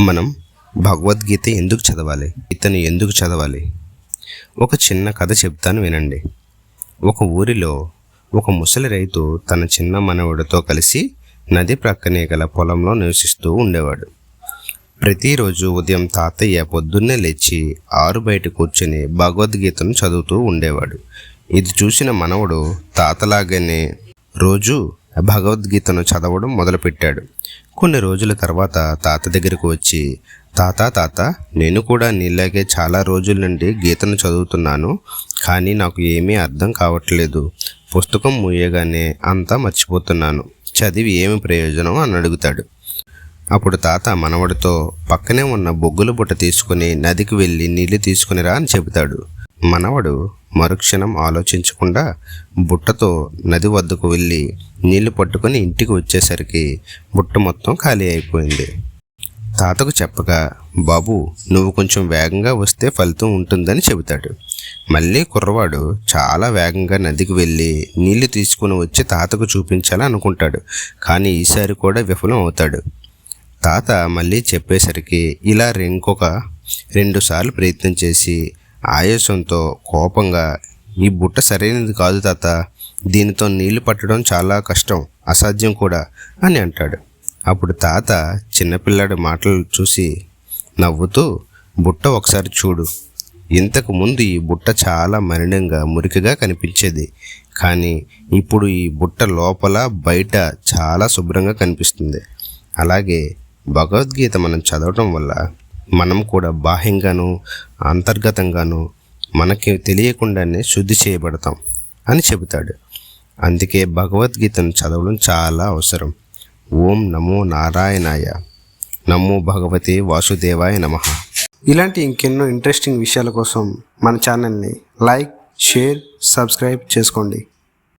మనం భగవద్గీత ఎందుకు చదవాలి? ఇతను ఎందుకు చదవాలి? ఒక చిన్న కథ చెప్తాను వినండి. ఒక ఊరిలో ఒక ముసలి రైతు తన చిన్న మనవడితో కలిసి నది ప్రక్కనే గల పొలంలో నివసిస్తూ ఉండేవాడు. ప్రతిరోజు ఉదయం తాతయ్య పొద్దున్నే లేచి ఆరు బయట కూర్చొని భగవద్గీతను చదువుతూ ఉండేవాడు. ఇది చూసిన మనవడు తాతలాగానే రోజు భగవద్గీతను చదవడం మొదలుపెట్టాడు. కొన్ని రోజుల తర్వాత తాత దగ్గరకు వచ్చి తాత తాత నేను కూడా నీలాగే చాలా రోజుల నుండి గీతను చదువుతున్నాను కానీ నాకు ఏమీ అర్థం కావట్లేదు. పుస్తకం మూయగానే అంతా మర్చిపోతున్నాను. చదివి ఏమి ప్రయోజనం? అని అడుగుతాడు. అప్పుడు తాత మనవడితో పక్కనే ఉన్న బొగ్గుల బుట్ట తీసుకుని నదికి వెళ్ళి నీళ్ళు తీసుకునిరా అని చెబుతాడు. మనవడు మరుక్షణం ఆలోచించకుండా బుట్టతో నది వద్దకు వెళ్ళి నీళ్ళు పట్టుకొని ఇంటికి వచ్చేసరికి బుట్ట మొత్తం ఖాళీ అయిపోయింది. తాతకు చెప్పగా బాబు నువ్వు కొంచెం వేగంగా వస్తే ఫలితం ఉంటుందని చెబుతాడు. మళ్ళీ కుర్రవాడు చాలా వేగంగా నదికి వెళ్ళి నీళ్ళు తీసుకుని వచ్చి తాతకు చూపించాలని అనుకుంటాడు. కానీ ఈసారి కూడా విఫలం అవుతాడు. తాత మళ్ళీ చెప్పేసరికి ఇలా ఇంకొక రెండుసార్లు ప్రయత్నం చేసి ఆయాసంతో కోపంగా ఈ బుట్ట సరైనది కాదు తాత. దీనితో నీళ్ళు పట్టడం చాలా కష్టం. అసాధ్యం కూడా అని అంటాడు. అప్పుడు తాత చిన్నపిల్లాడి మాటలు చూసి నవ్వుతూ బుట్ట ఒకసారి చూడు. ఇంతకు ముందు ఈ బుట్ట చాలా మలినంగా మురికిగా కనిపించేది. కానీ ఇప్పుడు ఈ బుట్ట లోపల బయట చాలా శుభ్రంగా కనిపిస్తుంది. అలాగే భగవద్గీత మనం చదవటం వల్ల మనం కూడా బాహ్యంగాను అంతర్గతంగాను మనకి తెలియకుండానే శుద్ధి చేయబడతాం అని చెబుతాడు. అందుకే భగవద్గీతను చదవడం చాలా అవసరం. ఓం నమో నారాయణాయ. నమో భగవతే వాసుదేవాయ నమః. ఇలాంటి ఇంకెన్నో ఇంట్రెస్టింగ్ విషయాల కోసం మన ఛానల్ని లైక్ షేర్ సబ్స్క్రైబ్ చేసుకోండి.